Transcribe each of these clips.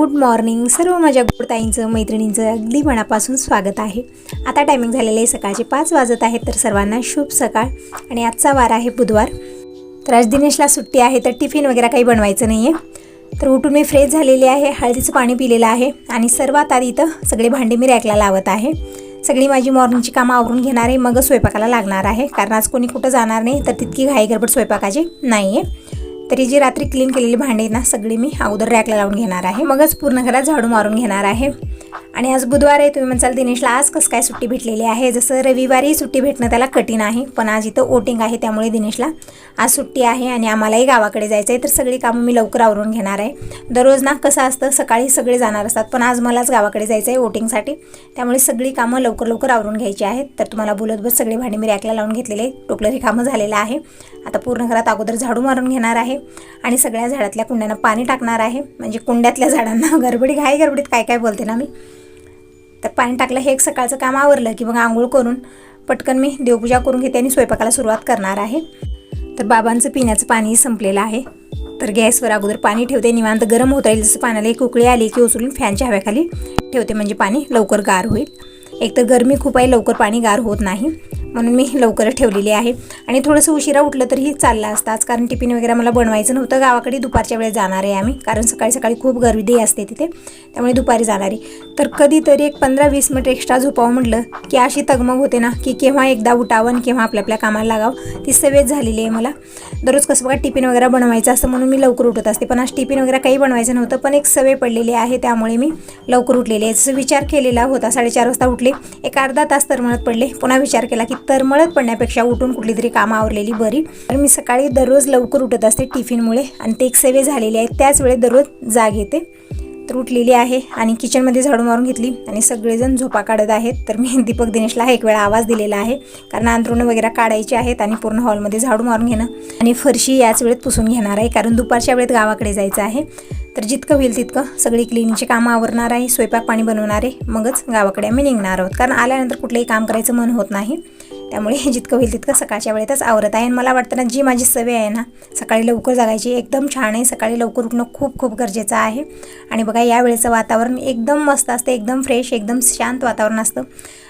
Good morning. सर्व माझ्या गुडताईंचं मैत्रिणींचं अगदी मनापासून स्वागत आहे. आता टायमिंग झालेलं आहे सकाळचे पाच वाजत आहेत तर सर्वांना शुभ सकाळ. आणि आजचा वार आहे बुधवार. तर आज दिनेशला सुट्टी आहे तर टिफिन वगैरे काही बनवायचं नाही आहे तर उठून मी फ्रेश झालेली आहे हळदीचं पाणी पिलेलं आहे. आणि सर्वात आधी इथं सगळे भांडे मी रॅकला लावत आहे. सगळी माझी मॉर्निंगची कामं आवरून घेणार आहे मग स्वयंपाकाला लागणार आहे. कारण आज कोणी कुठं जाणार नाही तर तितकी घाई गडबड स्वयंपाकाची नाही आहे तरी जी रात्री क्लीन केलेली भांडी ना सगळी मी अगोदर रॅकला लावून घेणार आहे. मगच पूर्ण घरात झाडू मारून घेणार आहे. आणि आज बुधवार आहे तुम्ही म्हणसाल दिनेशला आज कसं काय सुट्टी भेटलेली आहे? जसं रविवारी सुट्टी भेटणं त्याला कठीण आहे पण आज इथं ओटिंग आहे त्यामुळे दिनेशला आज सुट्टी आहे आणि आम्हालाही गावाकडे जायचं आहे तर सगळी कामं मी लवकर आवरून घेणार आहे. दररोज ना कसं असतं सकाळी सगळे जाणार असतात पण आज मलाच गावाकडे जायचं आहे ओटिंगसाठी त्यामुळे सगळी कामं लवकर लवकर आवरून घ्यायची आहेत. तर तुम्हाला बोलत बस सगळे भांडी मी रॅकला लावून घेतलेले टोपलं कामं झालेलं आहे. आता पूर्ण घरात अगोदर झाडू मारून घेणार आहे आणि सगळ्या झाडातल्या कुंड्यांना पाणी टाकणार आहे. म्हणजे कुंड्यातल्या झाडांना गडबडी घाई गडबडीत काय काय बोलते ना मी? तर पाणी टाकलं हे एक सकाळचं काम आवरलं की मग आंघोळ करून पटकन मी देवपूजा करून घेते आणि स्वयंपाकाला सुरुवात करणार आहे. तर बाबांचं पिण्याचं पाणी संपलेलं आहे. तर गॅसवर अगोदर पाणी ठेवते निवांत गरम होता येईल जसं पाण्याला एक उकळी आली की उचलून फॅनच्या हव्याखाली ठेवते म्हणजे पाणी लवकर गार होईल. एक तर गरमी खूप आहे लवकर पाणी गार होत नाही म्हणून मी लवकर ठेवलेली आहे. आणि थोडंसं उशिरा उठलं तरीही चाललं असतं आज कारण टिफिन वगैरे मला बनवायचं नव्हतं गावाकडे दुपारच्या वेळेस जाणार आहे आम्ही कारण सकाळी सकाळी खूप गर्दी असते तिथे त्यामुळे दुपारी जाणारी. तर कधीतरी एक पंधरा वीस मिनिट एक्स्ट्रा झोपावं म्हटलं की अशी तगमग होते ना की केव्हा एकदा उठावं आणि केव्हा आपल्या आपल्या कामाला लागावं ती सवयच झालेली आहे मला. दररोज कसं बघा टिफिन वगैरे बनवायचं असतं म्हणून मी लवकर उठत असते. पण आज टिफिन वगैरे काही बनवायचं नव्हतं पण एक सवय पडलेली आहे त्यामुळे मी लवकर उठलेली आहे. जसं विचार केलेला होता साडेचार वाजता उठले एक अर्धा तास तरमळत पडले. पुन्हा विचार केला की तरमळत पडण्यापेक्षा उठून कुठली तरी कामं आवरलेली बरी. तर मी सकाळी दररोज लवकर उठत असते टिफिनमुळे आणि ते एक सवय झालेली आहे त्याच वेळेत दररोज जाग येते. तर उठलेली आहे आणि किचनमध्ये झाडू मारून घेतली आणि सगळेजण झोपा काढत आहेत. तर मी दीपक दिनेशला हा एक वेळा आवाज दिलेला आहे. कारण अंतरुणं वगैरे काढायची आहेत आणि पूर्ण हॉलमध्ये झाडू मारून घेणं आणि फरशी याच वेळेत पुसून घेणार आहे. कारण दुपारच्या वेळेत गावाकडे जायचं आहे. तर जितकं होईल तितकं सगळी क्लिनिंगची कामं आवरणार आहे. स्वयंपाक पाणी बनवणार आहे. मगच गावाकडे आम्ही निघणार आहोत. कारण आल्यानंतर कुठलंही काम करायचं मन होत नाही. त्यामुळे जितकं होईल तितकं सकाळच्या वेळेतच आवरत आहे. आणि मला वाटतं ना जी माझी सवय आहे ना सकाळी लवकर जागायची एकदम छान आहे. सकाळी लवकर उठणं खूप खूप गरजेचं आहे. आणि बघा या वेळेचं वातावरण एकदम मस्त असतं. एकदम फ्रेश एकदम शांत वातावरण असतं.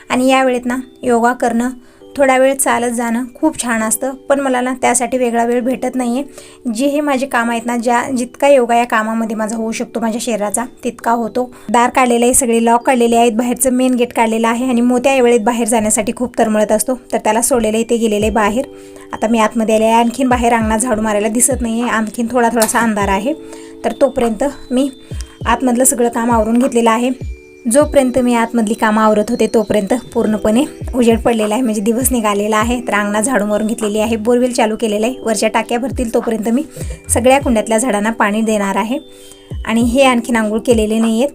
आणि या वेळेत ना योगा करणं थोडा वेळ चालत जाणं खूप छान असतं. पण मला ना त्यासाठी वेगळा वेळ भेटत नाही आहे जे हे माझे काम आहेत ना ज्या जितका योगा या कामामध्ये माझा होऊ शकतो माझ्या शरीराचा तितका होतो. दार काढलेले आहे सगळे लॉक काढलेले आहेत बाहेरचं मेन गेट काढलेलं आहे आणि मोत्या वेळेत बाहेर जाण्यासाठी खूप तरमळत असतो. तर त्याला सोडलेलं आहे ते गेलेले आहे बाहेर. आता मी आतमध्ये आले आहे. आणखीन बाहेर अंगणात झाडू मारायला दिसत नाही आहे आणखीन थोडा थोडासा अंधार आहे. तर तोपर्यंत मी आतमधलं सगळं काम आवरून घेतलेलं आहे. जोपर्यंत मी आतमधली कामं आवरत होते तोपर्यंत पूर्णपणे उजेड पडलेला आहे. म्हणजे दिवस निघालेला आहे. तर अंगणात झाडू मारून घेतलेली आहे. बोरवेल चालू केलेलं आहे. वरच्या टाक्या भरतील तोपर्यंत मी सगळ्या कुंड्यातल्या झाडांना पाणी देणार आहे. आणि हे आणखीन आंघोळ केलेले नाही आहेत.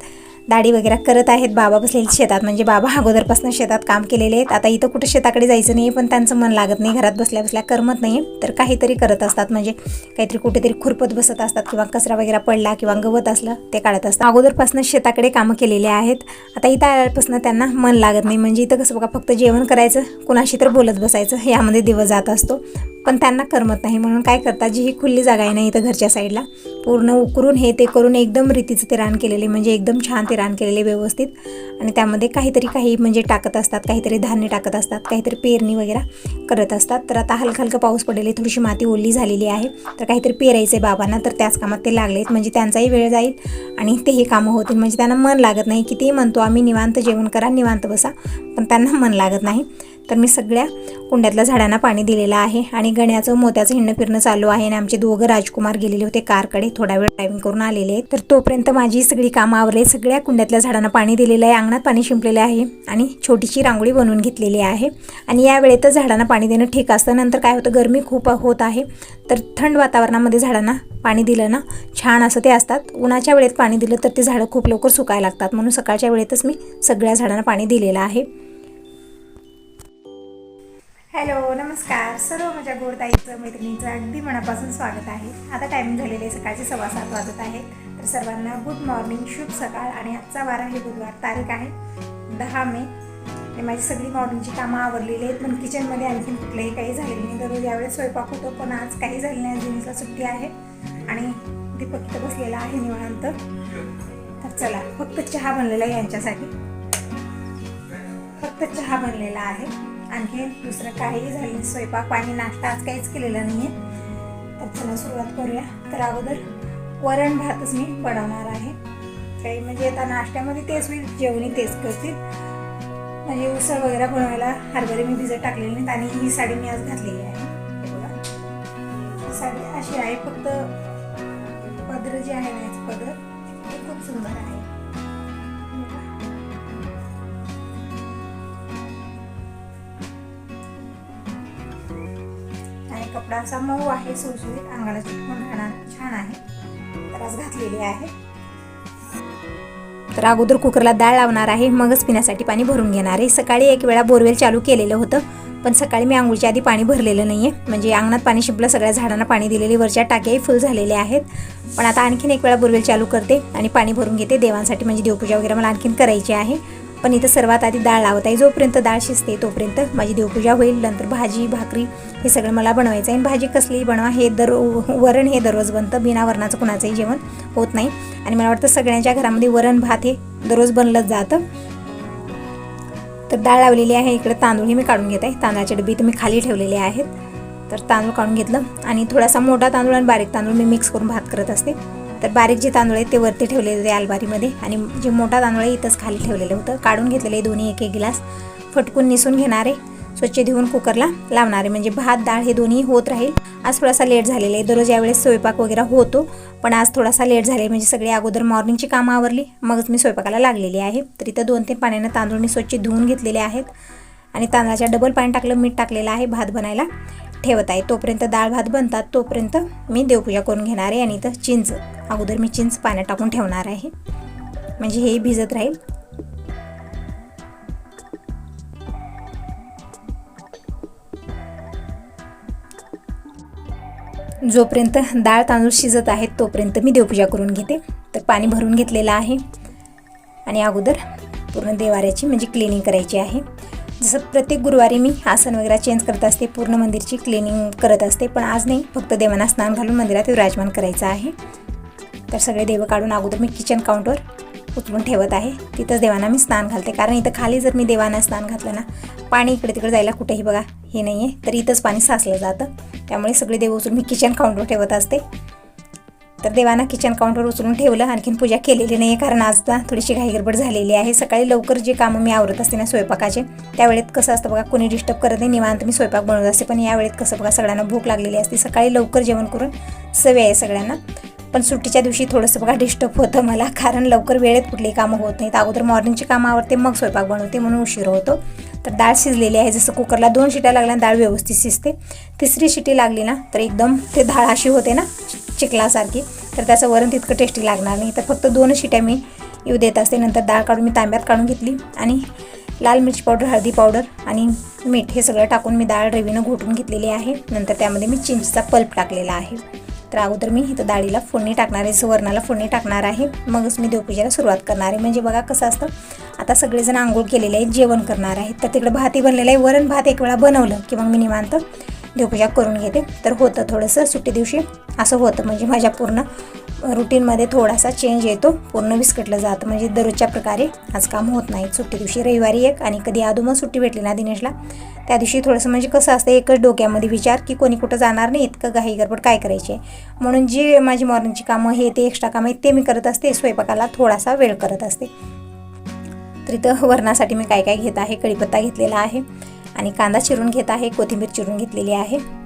दाढी वगैरे करत आहेत. बाबा बसलेले शेतात. म्हणजे बाबा अगोदरपासून शेतात काम केलेले आहेत. आता इथं कुठं शेताकडे जायचं नाही पण त्यांचं मन लागत नाही. घरात बसल्या बसल्या करमत नाही तर काहीतरी करत असतात. म्हणजे काहीतरी कुठेतरी खुरपत बसत असतात किंवा कचरा वगैरे पडला किंवा गवत असलं ते काढत असतात. अगोदरपासून शेताकडे कामं केलेले आहेत. आता इथं आल्यापासून त्यांना मन लागत नाही. म्हणजे इथं कसं बघा फक्त जेवण करायचं कुणाशी तर बोलत बसायचं. यामध्ये दिवस जात असतो. पण त्यांना करमत नाही. म्हणून काय करतात? जी ही खुल्ली जागा आहे ना इथं घरच्या साईडला पूर्ण उकरून हे ते करून एकदम रीतीचं ते रान केलेले. म्हणजे एकदम छान ते रान केलेले व्यवस्थित. आणि त्यामध्ये काहीतरी काही म्हणजे टाकत असतात काहीतरी धान्य टाकत असतात काहीतरी पेरणी वगैरे करत असतात. तर आता हलका हलकं पाऊस पडलेली थोडीशी माती ओली झालेली आहे. तर काहीतरी पेरायचं आहे बाबांना तर त्याच कामात ते लागलेत. म्हणजे त्यांचाही वेळ जाईल आणि तेही कामं होतील. म्हणजे त्यांना मन लागत नाही कितीही म्हणतो आम्ही निवांत जेवण करा निवांत बसा. पण त्यांना मन लागत नाही. तर मी सगळ्या कुंड्यातल्या झाडांना पाणी दिलेलं आहे आणि गण्याचं मोत्याचं हिंडणं फिरणं चालू आहे आणि आमचे दोघं राजकुमार गेलेले होते कारकडे. थोडा वेळ ड्रायव्हिंग करून आलेले आहेत. तर तोपर्यंत माझी सगळी कामं आवरले. सगळ्या कुंड्यातल्या झाडांना पाणी दिलेलं आहे. अंगणात पाणी शिंपलेलं आहे आणि छोटीशी रांगोळी बनवून घेतलेली आहे. आणि या वेळेतच झाडांना पाणी देणं ठीक असतं. नंतर काय होतं? गरमी खूप होत आहे. तर थंड वातावरणामध्ये झाडांना पाणी दिलं ना छान असं ते असतात. उन्हाच्या वेळेत पाणी दिलं तर ते झाडं खूप लवकर सुकायला लागतात. म्हणून सकाळच्या वेळेतच मी सगळ्या झाडांना पाणी दिलेलं आहे. हॅलो नमस्कार. सर्व माझ्या गोडताईचं मैत्रिणीचं अगदी मनापासून स्वागत आहे. आता टायमिंग झालेले आहे सकाळचे सव्वा सात वाजत आहेत. तर सर्वांना गुड मॉर्निंग शुभ सकाळ आणि आजचा वारा आहे बुधवार तारीख आहे दहा मे. आणि माझी सगळी मॉर्निंगची कामं आवरलेली आहेत. पण किचनमध्ये आणखीन कुठलंही काही झालेलं नाही. दररोज यावेळेस स्वयंपाक होतो पण आज काही झालं नाही. आज सुट्टी आहे आणि दीपक इथं बसलेला आहे निवांत. तर चला फक्त चहा बनलेला आहे यांच्यासाठी. फक्त चहा बनलेला आहे. आणखी दुसरं काहीही झालं नाही. स्वयंपाक पाणी नाश्ता आज काहीच केलेला नाही आहे तर चला सुरुवात करूया. तर अगोदर वरण भातच मी बनवणार आहे. काही म्हणजे आता नाश्त्यामध्ये तेच मी जेवणी तेच करतील म्हणजे उसळ वगैरे बनवायला हरभरे मी भिजत टाकलेली नाहीत आणि ही साडी मी आज घातलेली आहे. बघा. साडी अशी आहे फक्त पदर जे आहे ना पदर ते खूप सुंदर आहे. आणि मऊ आहे सुळसुळीत अंगाला चिकून राहणार छान आहे. तर आज घातलेली आहे. तर अगोदर कुकरला डाळ लावणार आहे मगच पिण्यासाठी पाणी भरून घेणार आहे. सकाळी एक वेळा बोरवेल चालू केलेलं होतं पण सकाळी मी आंघोळीच्या आधी पाणी भरलेलं नाही आहे म्हणजे अंगणात पाणी शिंपलं सगळ्या झाडांना पाणी दिलेली वरच्या टाक्याही फुल झालेल्या आहेत. पण आता आणखीन एक वेळा बोरवेल चालू करते आणि पाणी भरून घेते. देवांसाठी म्हणजे देवपूजा वगैरे मला आणखीन करायची आहे. पण इथं सर्वात आधी डाळ लावत आहे. जोपर्यंत डाळ शिजते तोपर्यंत माझी देवपूजा होईल नंतर भाजी भाकरी हे सगळं मला बनवायचं आहे. आणि भाजी कसलीही बनवा हे दर वरण हे दररोज बनतं. बिना वरणाचं कुणाचंही जेवण होत नाही. आणि मला वाटतं सगळ्यांच्या घरामध्ये वरण भात हे दररोज बनलंच जातं. तर डाळ लावलेली आहे. इकडे तांदूळ हे मी काढून घेत आहे. तांदळाचे डबे तुम्ही खाली ठेवलेले आहेत. तर तांदूळ काढून घेतलं. आणि थोडासा मोठा तांदूळ आणि बारीक तांदूळ मी मिक्स करून भात करत असते. तर बारीक जे तांदूळ आहेत ते वरती ठेवलेले होते अलबारीमध्ये आणि जे मोठा तांदूळ आहे इथंच खाली ठेवलेलं होतं. काढून घेतलेले दोन्ही एक एक गिलास. फटकून निसून घेणारे स्वच्छ धुवून कुकरला लावणारे म्हणजे भात डाळ हे दोन्ही होत राहील. आज थोडासा लेट झालेला आहे. दररोज यावेळेस स्वयंपाक वगैरे होतो. पण आज थोडासा लेट झाले म्हणजे सगळे अगोदर मॉर्निंगची कामं आवरली. मगच मी स्वयंपाकाला लागलेली आहे. तर इथं दोन तीन पाण्यानं तांदूळ मी स्वच्छ धुवून घेतलेले आहेत. आणि तांदळाच्या डबल पाणी टाकलं मीठ टाकलेलं आहे. भात बनायला ठेवत आहे. तोपर्यंत डाळ भात बनतात. तोपर्यंत मी देवपूजा करून घेणार आहे. आणि इथं चिंच. अगोदर मी चिंच पाण्यात टाकून ठेवणार आहे. म्हणजे हे भिजत राहील. जोपर्यंत डाळ तांदूळ शिजत आहेत तोपर्यंत मी देवपूजा करून घेते. तर पाणी भरून घेतलेलं आहे. आणि अगोदर पूर्ण देवाऱ्याची म्हणजे क्लिनिंग करायची आहे. जसं प्रत्येक गुरुवारी मी आसन वगैरे चेंज करत असते पूर्ण मंदिरची क्लिनिंग करत असते. पण आज नाही फक्त देवांना स्नान घालून मंदिरात विराजमान करायचं आहे. तर सगळे देव काढून अगोदर मी किचन काउंटवर उचलून ठेवत आहे. तिथंच देवांना मी स्नान घालते. कारण इथं खाली जर मी देवांना स्नान घातलं ना पाणी इकडे तिकडे जायला कुठेही बघा हे नाही आहे तर इथंच पाणी साचलं जातं. त्यामुळे सगळे देव उचलून मी किचन काउंटवर ठेवत असते. तर देवांना किचन काउंटवर उचलून ठेवलं. आणखीन पूजा केलेली नाही आहे कारण आज ना थोडीशी घाईगडबड झालेली आहे. सकाळी लवकर जे कामं मी आवरत असते ना स्वयंपाकाचे त्यावेळेत कसं असतं बघा कोणी डिस्टर्ब करत नाही. निवांत मी स्वयंपाक बनवत असते. पण या वेळेत कसं बघा सगळ्यांना भूक लागलेली असते. सकाळी लवकर जेवण करून सवय आहे सगळ्यांना. पण सुट्टीच्या दिवशी थोडंसं बघा डिस्टर्ब होतं मला कारण लवकर वेळेत कुठली कामं होत नाहीत. अगोदर मॉर्निंगची कामं आवडते मग स्वयंपाक बनवते म्हणून उशीर होतो. तर डाळ शिजलेली आहे जसं कुकरला दोन शिट्या लागल्या डाळ व्यवस्थित शिजते. तिसरी शिटी लागली ना तर एकदम ते डाळ अशी होते ना चिखलासारखी तर त्याचं वरण तितकं टेस्टी लागणार नाही. तर फक्त दोन शिट्या मी येऊ देत असते. नंतर डाळ काढून मी तांब्यात काढून घेतली आणि लाल मिरची पावडर हळदी पावडर आणि मीठ हे सगळं टाकून मी डाळ रवीनं घोटून घेतलेली आहे. नंतर त्यामध्ये मी चिंचचा पल्प टाकलेला आहे. तर अगोदर मी इथं डाळीला फोडणी टाकणार आहे सुवर्णाला फोडणी टाकणार आहे. मगच मी देवपूजेला सुरुवात करणार आहे. म्हणजे बघा कसं असतं आता सगळेजण आंघोळ केलेले आहेत जेवण करणार आहेत. तर तिकडे भातही बनलेलं आहे. वरण भात एक वेळा बनवलं की मग मी निवांत देवपूजा करून घेते. तर होतं थोडंसं सुट्टी दिवशी असं होतं. म्हणजे माझ्या पूर्ण रुटीनमध्ये थोडासा चेंज येतो. पूर्ण विस्कटलं जातं. म्हणजे दररोजच्या प्रकारे आज काम होत नाही. सुट्टी दिवशी रविवारी एक आणि कधी आधुमत सुट्टी भेटली ना दिनेशला त्या दिवशी थोडंसं म्हणजे कसं असतं एकच डोक्यामध्ये विचार की कोणी कुठं जाणार नाही इतकं घाई गडबड काय करायची आहे? म्हणून जी माझी मॉर्निंगची कामं हे ते एक्स्ट्रा कामं आहेत ते मी करत असते. स्वयंपाकाला थोडासा वेळ करत असते. तर इथं वरणासाठी मी काय काय घेत आहे? कढीपत्ता घेतलेला आहे आणि कांदा चिरून घेत आहे. कोथिंबीर चिरून घेतलेली आहे.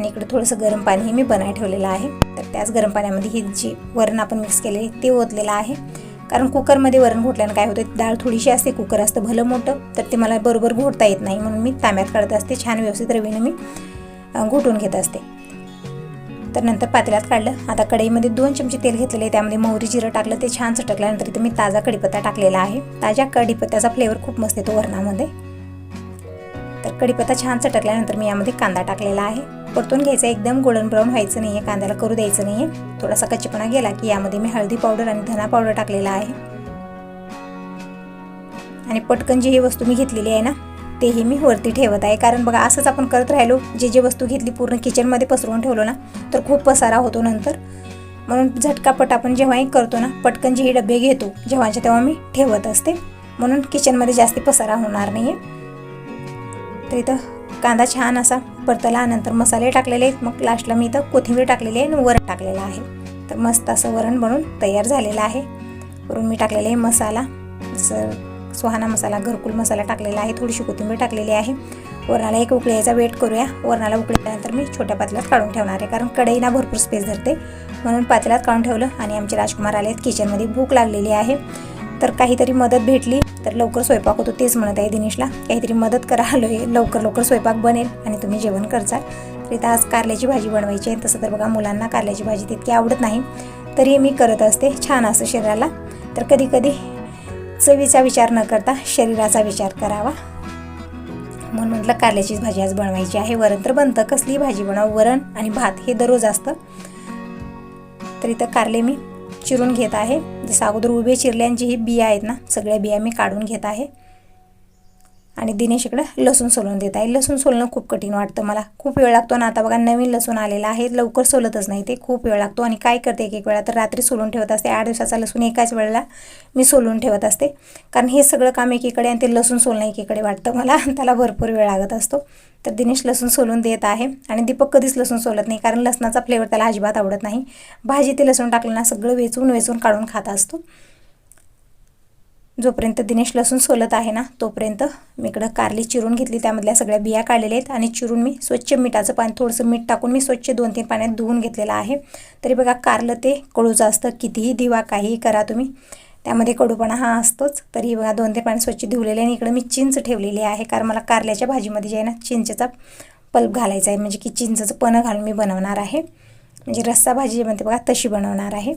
आणि इकडे थोडंसं गरम पाणी मी बनाय ठेवलेलं आहे. तर त्याच गरम पाण्यामध्ये ही जी वरण आपण मिक्स केलेली ते ओतलेलं आहे. कारण कुकरमध्ये वरण घोटल्यानं काय होतं डाळ थोडीशी असते कुकर असतं भलं मोठं तर ते मला बरोबर घोटता येत नाही. म्हणून मी तांब्यात काढत असते छान व्यवस्थित रवीनं मी घोटून घेत असते. तर नंतर पातेल्यात काढलं. आता कढईमध्ये दोन चमचे तेल घेतलेले त्यामध्ये मोहरी जिरं टाकलं ते छान चटकल्यानंतर इथे मी ताजा कढीपत्ता टाकलेला आहे. ताज्या कढीपत्त्याचा फ्लेवर खूप मस्त येतो वरणामध्ये. तर कढीपत्ता छान चटकल्यानंतर मी यामध्ये कांदा टाकलेला आहे. परतून घ्यायचा एकदम गोल्डन ब्राऊन व्हायचं नाही आहे कांद्याला करू द्यायचं नाही आहे थोडासा कच्चेपणा गेला की यामध्ये मी हळदी पावडर आणि धना पावडर टाकलेला आहे. आणि पटकन जी ही वस्तू मी घेतलेली आहे ना तेही मी वरती ठेवत आहे. कारण बघा असंच आपण करत राहिलो जे जे वस्तू घेतली पूर्ण किचनमध्ये पसरवून ठेवलो ना तर खूप पसारा होतो नंतर. म्हणून झटकापट आपण जेव्हाही करतो ना पटकन जे हे डबे घेतो जेव्हाच्या तेव्हा मी ठेवत असते. म्हणून किचनमध्ये जास्ती पसारा होणार नाही आहे तर इथं कांदा छान असा परतला नंतर मसाले टाकलेले आहेत. मग लास्टला मी इथं कोथिंबीर टाकलेली आहे आणि वरण टाकलेलं आहे. तर मस्त असं वरण बनून तयार झालेलं आहे. वरून मी टाकलेलं आहे मसाला. जसं सुहाना मसाला घरकुल मसाला टाकलेला आहे. थोडीशी कोथिंबीर टाकलेली आहे. वरणाला एक उकळ्याचा वेट करूया. वरणाला उकळल्यानंतर मी छोट्या पातळ्यात काढून ठेवणार आहे. कारण कढईना भरपूर स्पेस धरते. म्हणून पातळ्यात काढून ठेवलं आणि आमचे राजकुमार आले आहेत किचनमध्ये भूक लागलेली आहे. तर काहीतरी मदत भेटली तर लवकर स्वयंपाक होतो तेच म्हणत आहे दिनेशला. काहीतरी मदत करा आलो आहे लवकर लवकर स्वयंपाक बनेल आणि तुम्ही जेवण करचाल. तर इथं आज कारल्याची भाजी बनवायची आहे. तसं तर बघा मुलांना कारल्याची भाजी तितकी आवडत नाही. तरी मी करत असते छान असं शरीराला. तर कधी कधी चवीचा विचार न करता शरीराचा विचार करावा. म्हणून म्हटलं कारल्याचीच भाजी आज बनवायची आहे. वरण तर बनतं कसली भाजी बनव. वरण आणि भात हे दररोज असतं. तर इथं कारले मी. चिरून घेत आहे. जसं अगोदर उभे चिरल्यांची ही बिया आहेत ना सगळ्या बिया मी काढून घेत आहे. आणि दिनेश इकडं लसूण सोलून देत आहे. लसूण सोलणं खूप कठीण वाटतं मला. खूप वेळ लागतो आणि आता बघा नवीन लसूण आलेला आहे. लवकर सोलतच नाही ते. खूप वेळ लागतो आणि काय करते एक एक वेळा तर रात्री सोलून ठेवत असते. आठ दिवसाचा लसूण एकाच वेळेला मी सोलून ठेवत असते. कारण हे सगळं काम एकीकडे आणि ते लसूण सोलणं एकीकडे वाटतं मला. त्याला भरपूर वेळ लागत असतो. तर दिनेश लसूण सोलून देत आहे आणि दीपक कधीच लसूण सोलत नाही. कारण लसणाचा फ्लेवर त्याला अजिबात आवडत नाही. भाजी ते लसूण टाकलं ना सगळं वेचून वेचून काढून खात असतो. जोपर्यंत दिनेश लसूण सोलत आहे ना तोपर्यंत मी इकडं कारली चिरून घेतली त्यामधल्या सगळ्या बिया काढलेल्या आहेत आणि चिरून मी स्वच्छ मिठाचं पाणी थोडंसं मीठ टाकून मी स्वच्छ दोन तीन पाण्यात धुवून घेतलेलं आहे. तरी बघा कारलं ते कडूचं असतं कितीही दिवा काहीही करा तुम्ही त्यामध्ये कडूपणा हा असतोच. तरी बघा दोन तीन पाणी स्वच्छ धुवलेले आणि इकडं मी चिंच ठेवलेली आहे कारण मला कारल्याच्या भाजीमध्ये जे आहे ना चिंचेचा पल्प घालायचा आहे. म्हणजे की चिंचचं पणं घालून मी बनवणार आहे. म्हणजे रस्सा भाजी जे म्हणते बघा तशी बनवणार आहे.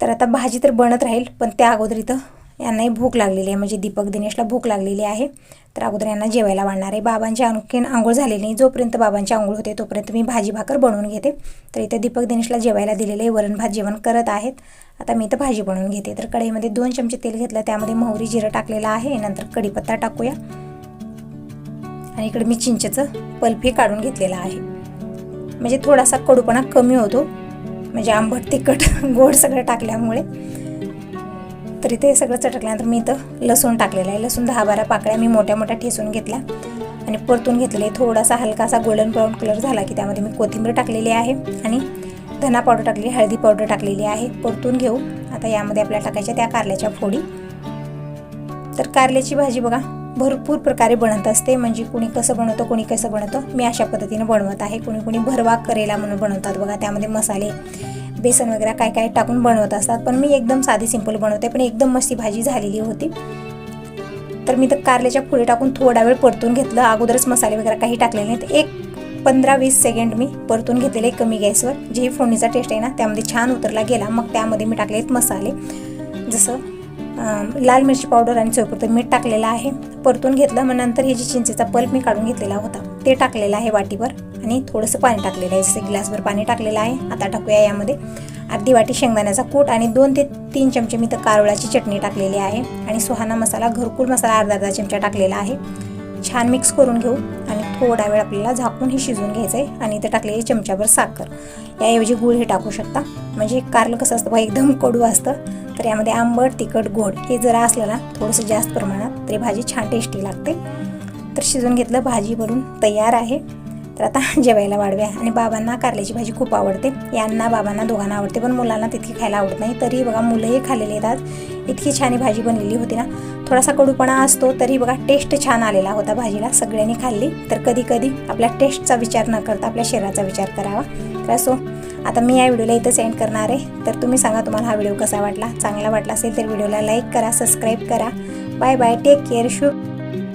तर आता भाजी तर बनत राहील पण त्या अगोदर इथं यांनाही भूक लागलेली आहे. म्हणजे दीपक दिनेशला भूक लागलेली आहे. तर अगोदर यांना जेवायला वाढणार आहे. बाबांची आणखीन आंघोळ झालेली नाही. जोपर्यंत बाबांची आंघोळ होते तोपर्यंत मी भाजी भाकर बनवून घेते. तर इथं दीपक दिनेशला जेवायला दिलेले आहे. वरण भात जेवण करत आहेत. आता मी इथं भाजी बनवून घेते. तर कढईमध्ये दोन चमचे तेल घेतलं. त्यामध्ये मोहरी जिरं टाकलेलं आहे. नंतर कढीपत्ता टाकूया. आणि इकडे मी चिंचेचं पल्फी काढून घेतलेलं आहे. म्हणजे थोडासा कडूपणा कमी होतो. म्हणजे आंबट तिखट गोड सगळं टाकल्यामुळे. तर इथे सगळं चटकल्यानंतर मी इथं लसूण टाकलेलं आहे. लसूण दहा बारा पाकळ्या मी मोठ्या मोठ्या ठेसून घेतल्या. आणि परतून घेतलेले थोडासा हलकासा गोल्डन ब्राऊन कलर झाला की त्यामध्ये मी कोथिंबीर टाकलेली आहे आणि धना पावडर टाकली हळदी पावडर टाकलेली आहे. परतून घेऊ. आता यामध्ये आपल्याला टाकायच्या त्या कारल्याच्या फोडी. तर कारल्याची भाजी बघा भरपूर प्रकारे बनत असते. म्हणजे कुणी कसं बनवतं कुणी कसं बनवतं मी अशा पद्धतीने बनवत आहे. कुणी कुणी भरवा करेला म्हणून बनवतात बघा. त्यामध्ये मसाले बेसन वगैरे काय काय टाकून बनवत असतात. पण मी एकदम साधी सिंपल बनवते पण एकदम मस्ती भाजी झालेली होती. तर मी तर कारल्याच्या फुले टाकून थोडा वेळ परतून घेतलं. अगोदरच मसाले वगैरे काही टाकलेले नाहीत. एक पंधरा वीस सेकंड मी परतून घेतलेले कमी गॅसवर. जे फोडणीचा टेस्ट आहे ना त्यामध्ये छान उतरला गेला. मग त्यामध्ये मी टाकले मसाले. जसं लाल मिरची पावडर आणि चौपुरतं मीठ टाकलेलं आहे. परतून घेतलं मग नंतर हे जे चिंचेचा पल्प मी काढून घेतलेला होता ते टाकलेलं आहे वाटीवर आणि थोडंसं पाणी टाकलेलं आहे. जसं ग्लासभर पाणी टाकलेलं आहे. आता टाकूया यामध्ये. अर्धी वाटी शेंगदाण्याचा कूट आणि दोन ते तीन चमचे मी तर कारवळाची चटणी टाकलेली आहे आणि सुहाना मसाला घरकुल मसाला अर्धा अर्धा चमचा टाकलेला आहे. छान मिक्स करून घेऊ आणि थोडा वेळ आपल्याला झाकून हे शिजवून घ्यायचं आहे आणि इथं टाकलेली चमच्याभर साखर. याऐवजी गूळ हे टाकू शकता. म्हणजे कारलं कसं असतं बघा एकदम कडू असतं. तर यामध्ये आंबट तिखट गोड हे जरा असलं ना थोडंसं जास्त प्रमाणात तरी भाजी छान टेस्टी लागते. तर शिजून घेतलं भाजी भरून तयार आहे. तर आता जेवायला वाढव्या आणि बाबांना कारल्याची भाजी खूप आवडते. यांना बाबांना दोघांना आवडते पण मुलांना तितकी खायला आवडत नाही. तरी बघा मुलंही खाल्लेली येतात इतकी छान ही भाजी बनलेली होती ना. थोडासा कडूपणा असतो तरी बघा टेस्ट छान आलेला होता भाजीला. सगळ्यांनी खाल्ली. तर कधी कधी आपल्या टेस्टचा विचार न करता आपल्या शरीराचा विचार करावा. तर असो आता मी या व्हिडिओला इथं सेंड करणार आहे. तर तुम्ही सांगा तुम्हाला हा व्हिडिओ कसा वाटला. चांगला वाटला असेल तर व्हिडिओला लाईक करा सबस्क्राईब करा. Bye bye take care shoe